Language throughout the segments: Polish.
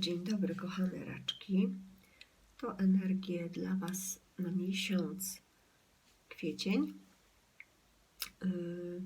Dzień dobry, kochane raczki. To energie dla Was na miesiąc kwiecień. Yy,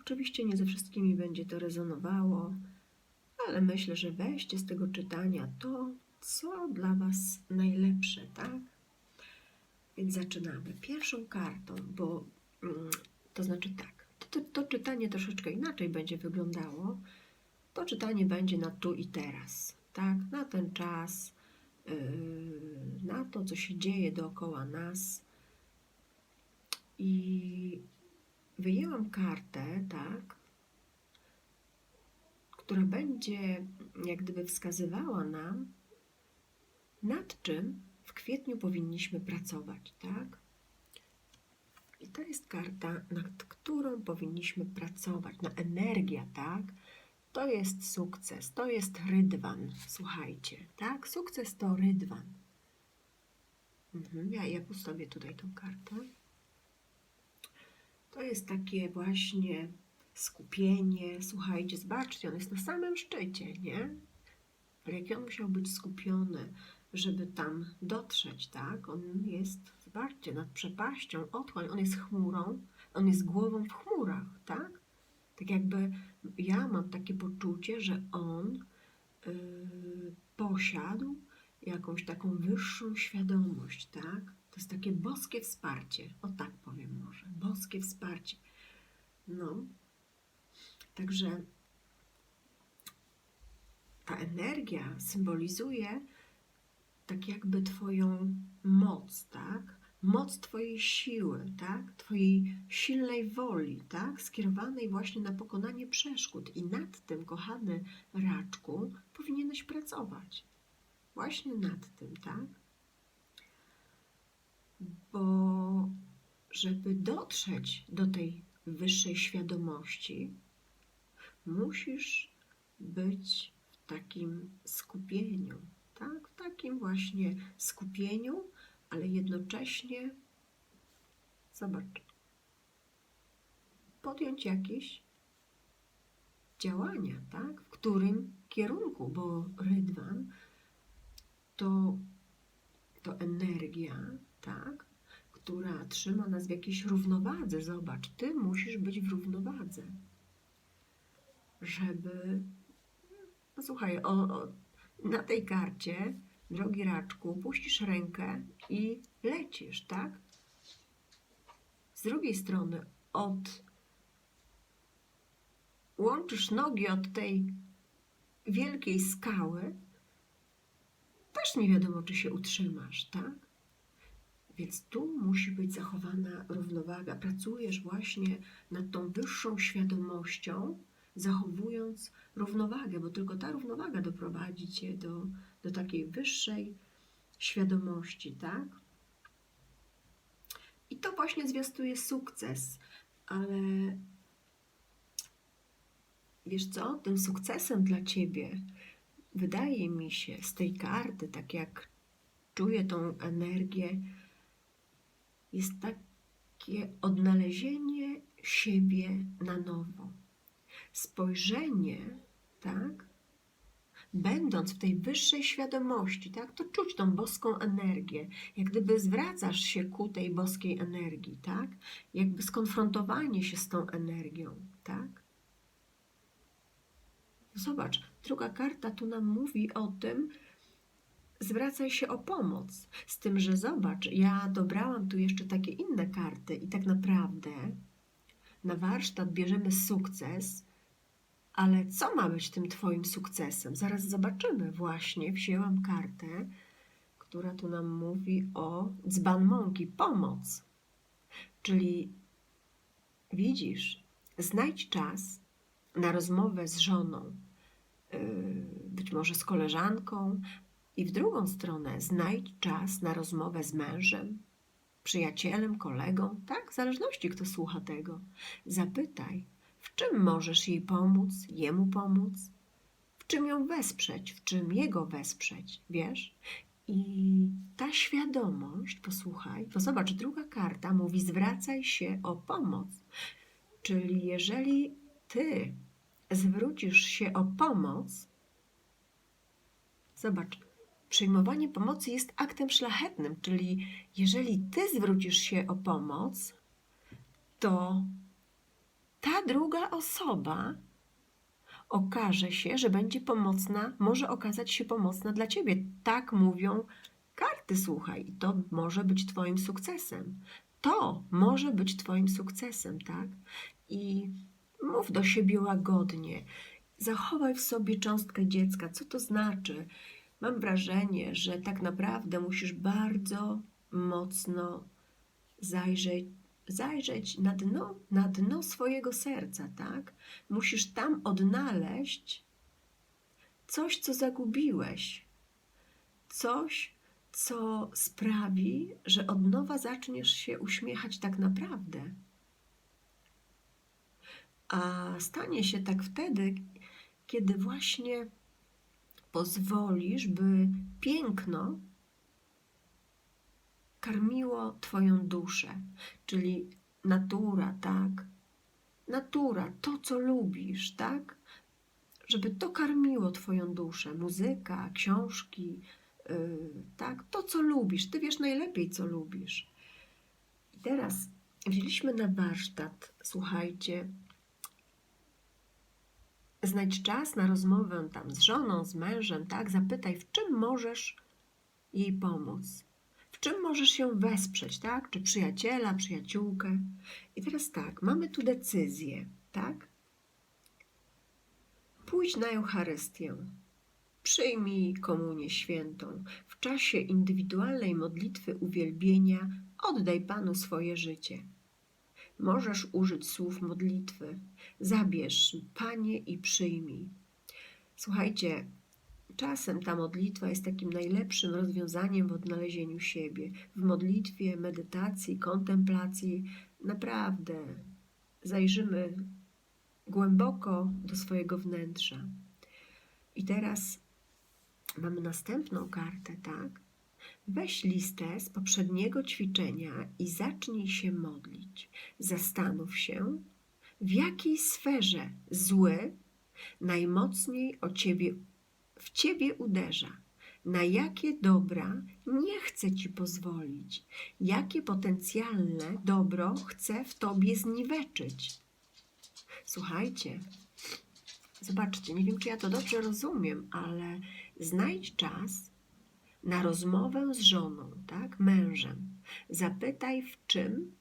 oczywiście nie ze wszystkimi będzie to rezonowało, ale myślę, że weźcie z tego czytania to, co dla Was najlepsze, tak? Więc zaczynamy. Pierwszą kartą, bo mm, to znaczy tak, to, to, to czytanie troszeczkę inaczej będzie wyglądało. To czytanie będzie na tu i teraz, tak? Na ten czas, yy, na to, co się dzieje dookoła nas. I wyjęłam kartę, tak, która będzie jak gdyby wskazywała nam, nad czym w kwietniu powinniśmy pracować, tak? I to jest karta, nad którą powinniśmy pracować, na energia, tak? To jest sukces, to jest rydwan, słuchajcie, tak? Sukces to rydwan. Mhm, ja, ja postawię tutaj tą kartę. To jest takie właśnie skupienie. Słuchajcie, zobaczcie, on jest na samym szczycie, nie? Ale jaki on musiał być skupiony, żeby tam dotrzeć, tak? On jest, zobaczcie, nad przepaścią, otchłań, on jest chmurą, on jest głową w chmurach, tak? Tak jakby ja mam takie poczucie, że on yy, posiadł jakąś taką wyższą świadomość, tak? To jest takie boskie wsparcie, o tak powiem może, boskie wsparcie. No, także ta energia symbolizuje tak jakby Twoją moc, tak? Moc Twojej siły, tak? Twojej silnej woli, tak? Skierowanej właśnie na pokonanie przeszkód. I nad tym, kochany raczku, powinieneś pracować. Właśnie nad tym, tak? Bo żeby dotrzeć do tej wyższej świadomości, musisz być w takim skupieniu, tak? W takim właśnie skupieniu, ale jednocześnie zobacz, podjąć jakieś działania, tak? W którym kierunku, bo rydwan to, to energia, tak? Która trzyma nas w jakiejś równowadze. Zobacz, ty musisz być w równowadze, żeby. No słuchaj, o, o, na tej karcie, drogi raczku, puścisz rękę i lecisz, tak? Z drugiej strony, od łączysz nogi od tej wielkiej skały, też nie wiadomo, czy się utrzymasz, tak? Więc tu musi być zachowana równowaga. Pracujesz właśnie nad tą wyższą świadomością, zachowując równowagę, bo tylko ta równowaga doprowadzi cię do, do takiej wyższej świadomości, tak? I to właśnie zwiastuje sukces, ale wiesz co? Tym sukcesem dla ciebie wydaje mi się z tej karty, tak jak czuję tą energię, jest takie odnalezienie siebie na nowo. Spojrzenie, tak? Będąc w tej wyższej świadomości, tak? To czuć tą boską energię. Jak gdyby zwracasz się ku tej boskiej energii, tak? Jakby skonfrontowanie się z tą energią, tak? Zobacz, druga karta tu nam mówi o tym, zwracaj się o pomoc. Z tym, że zobacz, ja dobrałam tu jeszcze takie inne karty i tak naprawdę na warsztat bierzemy sukces, ale co ma być tym Twoim sukcesem? Zaraz zobaczymy. Właśnie wzięłam kartę, która tu nam mówi o dzban mąki, pomoc. Czyli widzisz, znajdź czas na rozmowę z żoną, yy, być może z koleżanką, i w drugą stronę znajdź czas na rozmowę z mężem, przyjacielem, kolegą, tak, w zależności kto słucha tego. Zapytaj, czym możesz jej pomóc, jemu pomóc, w czym ją wesprzeć, w czym jego wesprzeć, wiesz? I ta świadomość, posłuchaj, bo zobacz, druga karta mówi: zwracaj się o pomoc. Czyli jeżeli ty zwrócisz się o pomoc, Zobacz, przyjmowanie pomocy jest aktem szlachetnym, czyli jeżeli ty zwrócisz się o pomoc, to ta druga osoba okaże się, że będzie pomocna, może okazać się pomocna dla ciebie. Tak mówią karty, słuchaj, i to może być Twoim sukcesem. To może być Twoim sukcesem, tak? I mów do siebie łagodnie. Zachowaj w sobie cząstkę dziecka. Co to znaczy? Mam wrażenie, że tak naprawdę musisz bardzo mocno zajrzeć, zajrzeć na dno, na dno swojego serca, tak? Musisz tam odnaleźć coś, co zagubiłeś. Coś, co sprawi, że od nowa zaczniesz się uśmiechać tak naprawdę. A stanie się tak wtedy, kiedy właśnie pozwolisz, by piękno karmiło Twoją duszę, czyli natura, tak? Natura, to co lubisz, tak? Żeby to karmiło Twoją duszę, muzyka, książki, yy, tak? To co lubisz, Ty wiesz najlepiej, co lubisz. I teraz wzięliśmy na warsztat, słuchajcie, znajdź czas na rozmowę tam z żoną, z mężem, tak? Zapytaj, w czym możesz jej pomóc. W czym możesz ją wesprzeć, tak? Czy przyjaciela, przyjaciółkę. I teraz tak, mamy tu decyzję, tak? Pójdź na Eucharystię. Przyjmij komunię świętą. W czasie indywidualnej modlitwy uwielbienia oddaj Panu swoje życie. Możesz użyć słów modlitwy. Zabierz, Panie, i przyjmij. Słuchajcie, czasem ta modlitwa jest takim najlepszym rozwiązaniem w odnalezieniu siebie. W modlitwie, medytacji, kontemplacji naprawdę zajrzymy głęboko do swojego wnętrza. I teraz mamy następną kartę, tak? Weź listę z poprzedniego ćwiczenia i zacznij się modlić. Zastanów się, w jakiej sferze zły najmocniej o ciebie, w ciebie uderza, na jakie dobra nie chce ci pozwolić, jakie potencjalne dobro chce w tobie zniweczyć. Słuchajcie, zobaczcie, nie wiem, czy ja to dobrze rozumiem, ale znajdź czas na rozmowę z żoną, tak, mężem. Zapytaj, w czym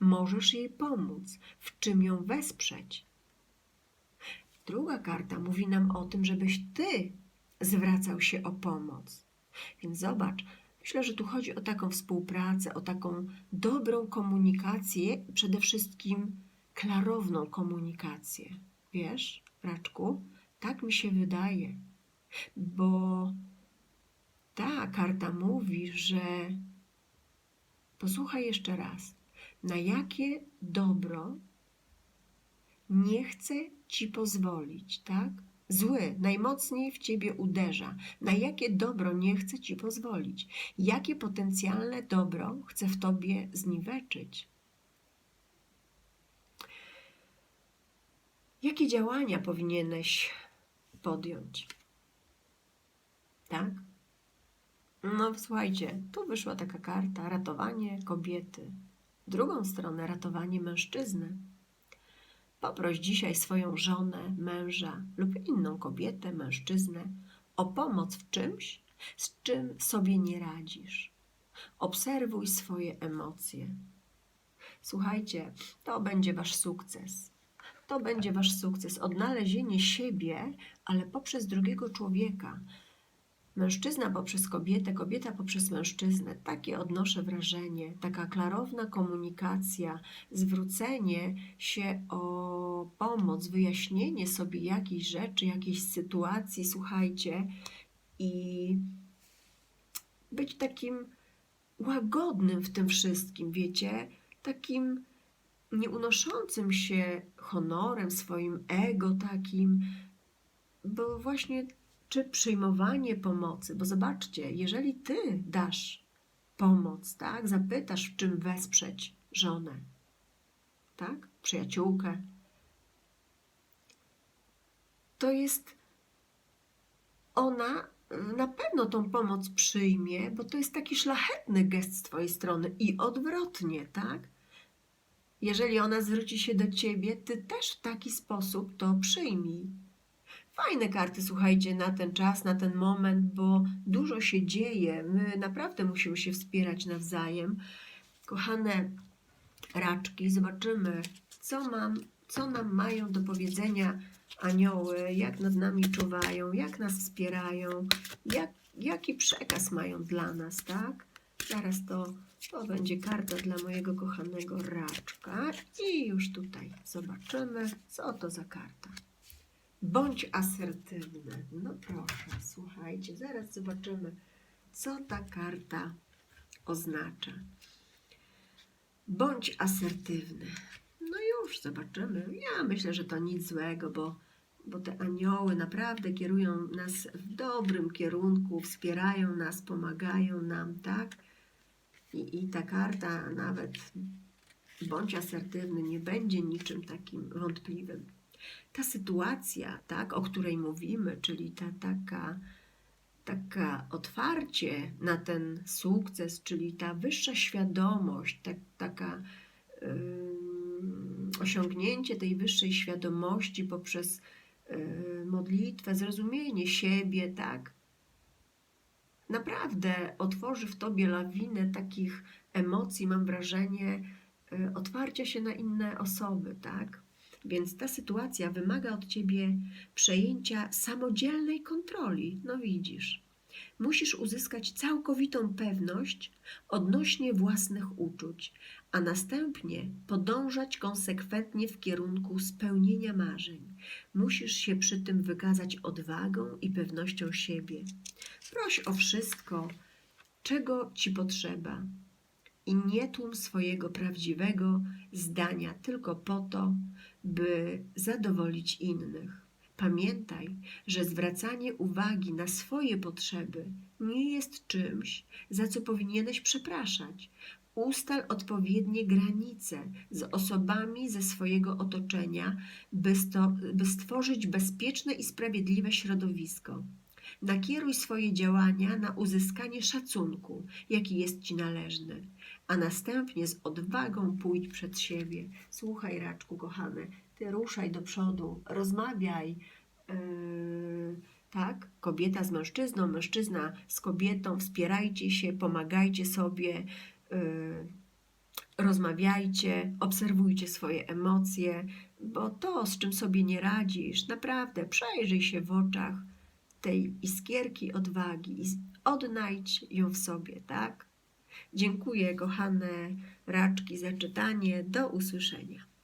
możesz jej pomóc, w czym ją wesprzeć. Druga karta mówi nam o tym, żebyś ty zwracał się o pomoc. Więc zobacz, myślę, że tu chodzi o taką współpracę, o taką dobrą komunikację, przede wszystkim klarowną komunikację. Wiesz, Raczku, tak mi się wydaje, bo ta karta mówi, że posłuchaj jeszcze raz, na jakie dobro nie chce ci pozwolić, tak? Zły najmocniej w ciebie uderza. Na jakie dobro nie chce ci pozwolić? Jakie potencjalne dobro chce w tobie zniweczyć? Jakie działania powinieneś podjąć? Tak? No, słuchajcie, tu wyszła taka karta: ratowanie kobiety. Drugą stronę ratowanie mężczyzny. Poproś dzisiaj swoją żonę, męża lub inną kobietę, mężczyznę o pomoc w czymś, z czym sobie nie radzisz. Obserwuj swoje emocje. Słuchajcie, to będzie wasz sukces. To będzie wasz sukces. Odnalezienie siebie, ale poprzez drugiego człowieka Mężczyzna poprzez kobietę, kobieta poprzez mężczyznę. Takie odnoszę wrażenie, taka klarowna komunikacja, zwrócenie się o pomoc, wyjaśnienie sobie jakiejś rzeczy, jakiejś sytuacji, słuchajcie, i być takim łagodnym w tym wszystkim, wiecie, takim nieunoszącym się honorem, swoim ego takim, bo właśnie czy przyjmowanie pomocy, bo zobaczcie, jeżeli ty dasz pomoc, tak, zapytasz, w czym wesprzeć żonę, tak, przyjaciółkę, to jest ona na pewno tą pomoc przyjmie, bo to jest taki szlachetny gest z Twojej strony i odwrotnie, tak? Jeżeli ona zwróci się do Ciebie, Ty też w taki sposób to przyjmij. Fajne karty, słuchajcie, na ten czas, na ten moment, bo dużo się dzieje. My naprawdę musimy się wspierać nawzajem. Kochane raczki, zobaczymy, co, mam, co nam mają do powiedzenia anioły, jak nad nami czuwają, jak nas wspierają, jak, jaki przekaz mają dla nas, tak? Zaraz to, to będzie karta dla mojego kochanego raczka i już tutaj zobaczymy, co to za karta. Bądź asertywny. No proszę, słuchajcie, zaraz zobaczymy, co ta karta oznacza. Bądź asertywny. No już zobaczymy. Ja myślę, że to nic złego, bo, bo te anioły naprawdę kierują nas w dobrym kierunku, wspierają nas, pomagają nam, tak? I, i ta karta nawet bądź asertywny nie będzie niczym takim wątpliwym. Ta sytuacja, tak, o której mówimy, czyli ta taka taka otwarcie na ten sukces, czyli ta wyższa świadomość, tak, taka ym, osiągnięcie tej wyższej świadomości poprzez y, modlitwę, zrozumienie siebie, tak, naprawdę otworzy w tobie lawinę takich emocji, mam wrażenie, y, otwarcia się na inne osoby, tak? Więc ta sytuacja wymaga od ciebie przejęcia samodzielnej kontroli. No widzisz, musisz uzyskać całkowitą pewność odnośnie własnych uczuć, a następnie podążać konsekwentnie w kierunku spełnienia marzeń. Musisz się przy tym wykazać odwagą i pewnością siebie. Proś o wszystko, czego ci potrzeba. I nie tłum swojego prawdziwego zdania tylko po to, by zadowolić innych. Pamiętaj, że zwracanie uwagi na swoje potrzeby nie jest czymś, za co powinieneś przepraszać. Ustal odpowiednie granice z osobami ze swojego otoczenia, by, sto, by stworzyć bezpieczne i sprawiedliwe środowisko. Nakieruj swoje działania na uzyskanie szacunku, jaki jest ci należny, a następnie z odwagą pójdź przed siebie. Słuchaj, raczku kochany, ty ruszaj do przodu, rozmawiaj. Yy, tak, kobieta z mężczyzną, mężczyzna z kobietą, wspierajcie się, pomagajcie sobie, yy, rozmawiajcie, obserwujcie swoje emocje, bo to, z czym sobie nie radzisz, naprawdę przejrzyj się w oczach tej iskierki odwagi i odnajdź ją w sobie, tak? Dziękuję, kochane raczki, za czytanie. Do usłyszenia.